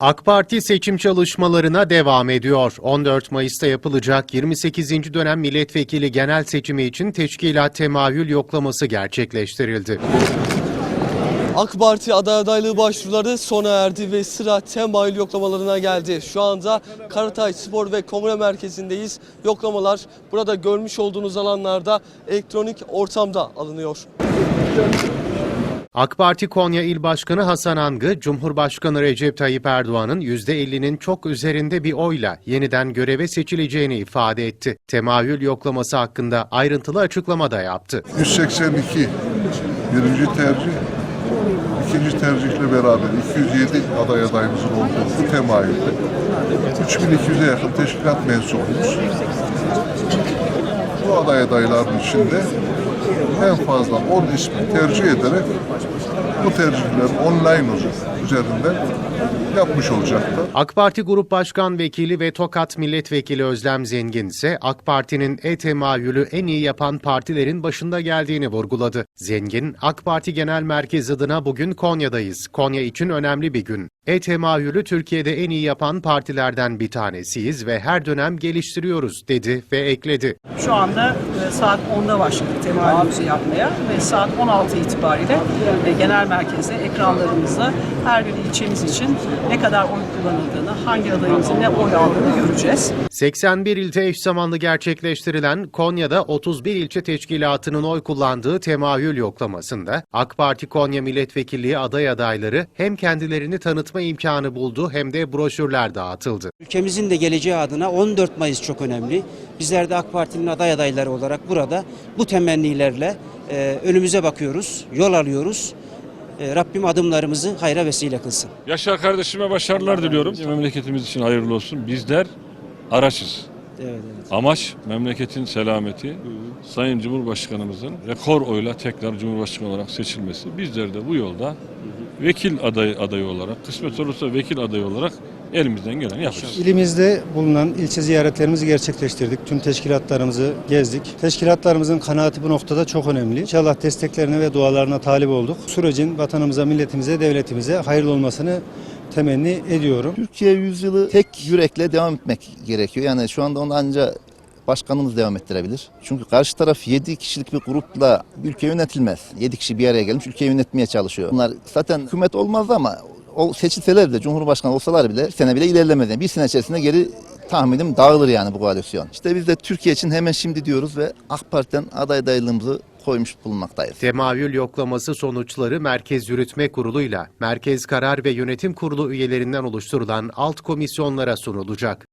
AK Parti seçim çalışmalarına devam ediyor. 14 Mayıs'ta yapılacak 28. dönem milletvekili genel seçimi için teşkilat temayül yoklaması gerçekleştirildi. AK Parti aday adaylığı başvuruları sona erdi ve sıra temayül yoklamalarına geldi. Şu anda Karatay Spor ve Komune Merkezi'ndeyiz. Yoklamalar burada görmüş olduğunuz alanlarda elektronik ortamda alınıyor. AK Parti Konya İl Başkanı Hasan Angı, Cumhurbaşkanı Recep Tayyip Erdoğan'ın %50'nin çok üzerinde bir oyla yeniden göreve seçileceğini ifade etti. Temayül yoklaması hakkında ayrıntılı açıklama da yaptı. 182 birinci tercih, ikinci tercihle beraber 207 aday adayımızın olduğu bu temayülde 3200'e yakın teşkilat mensubumuz. Bu aday adayların içinde en fazla 10 ismi tercih ederek bu tercihleri online üzerinden yapmış olacaklar. AK Parti Grup Başkan Vekili ve Tokat Milletvekili Özlem Zengin ise AK Parti'nin e-temayülü en iyi yapan partilerin başında geldiğini vurguladı. Zengin, AK Parti Genel Merkez adına bugün Konya'dayız. Konya için önemli bir gün. E-temayülü Türkiye'de en iyi yapan partilerden bir tanesiyiz ve her dönem geliştiriyoruz dedi ve ekledi. Şu anda e, saat 10'da başladık temayülümüzü yapmaya ve saat 16 itibariyle e, genel merkezde ekranlarımızda her bir ilçemiz için ne kadar oy kullanıldığını, hangi adayımızın ne oy aldığını göreceğiz. 81 ilde eş zamanlı gerçekleştirilen Konya'da 31 ilçe teşkilatının oy kullandığı temayül yoklamasında AK Parti Konya Milletvekilliği aday adayları hem kendilerini tanıtma imkanı buldu hem de broşürler dağıtıldı. Ülkemizin de geleceği adına 14 Mayıs çok önemli. Bizler de AK Parti'nin aday adayları olarak burada bu temennilerle e, önümüze bakıyoruz, yol alıyoruz. E, Rabbim adımlarımızı hayra vesile kılsın. Yaşar kardeşime başarılar diliyorum. Memleketimiz için hayırlı olsun. Bizler araçız. Evet, evet. Amaç memleketin selameti. Sayın Cumhurbaşkanımızın rekor oyla tekrar Cumhurbaşkanı olarak seçilmesi. Bizler de bu yolda vekil adayı adayı olarak, kısmet olursa vekil adayı olarak elimizden geleni yapacağız. İlimizde bulunan ilçe ziyaretlerimizi gerçekleştirdik. Tüm teşkilatlarımızı gezdik. Teşkilatlarımızın kanaati bu noktada çok önemli. İnşallah desteklerine ve dualarına talip olduk. Sürecin vatanımıza, milletimize, devletimize hayırlı olmasını temenni ediyorum. Türkiye yüzyılı tek yürekle devam etmek gerekiyor. Yani şu anda onu ancak başkanımız devam ettirebilir. Çünkü karşı taraf 7 kişilik bir grupla ülke yönetilmez. 7 kişi bir araya gelmiş ülkeyi yönetmeye çalışıyor. Bunlar zaten hükümet olmazdı ama o seçilseler de Cumhurbaşkanı olsalar bile bir sene bile ilerlemez. Bir sene içerisinde geri tahminim dağılır yani bu koalisyon. İşte biz de Türkiye için hemen şimdi diyoruz ve AK Parti'den aday adaylığımızı koymuş bulunmaktayız. Temayül yoklaması sonuçları Merkez Yürütme Kurulu'yla Merkez Karar ve Yönetim Kurulu üyelerinden oluşturulan alt komisyonlara sunulacak.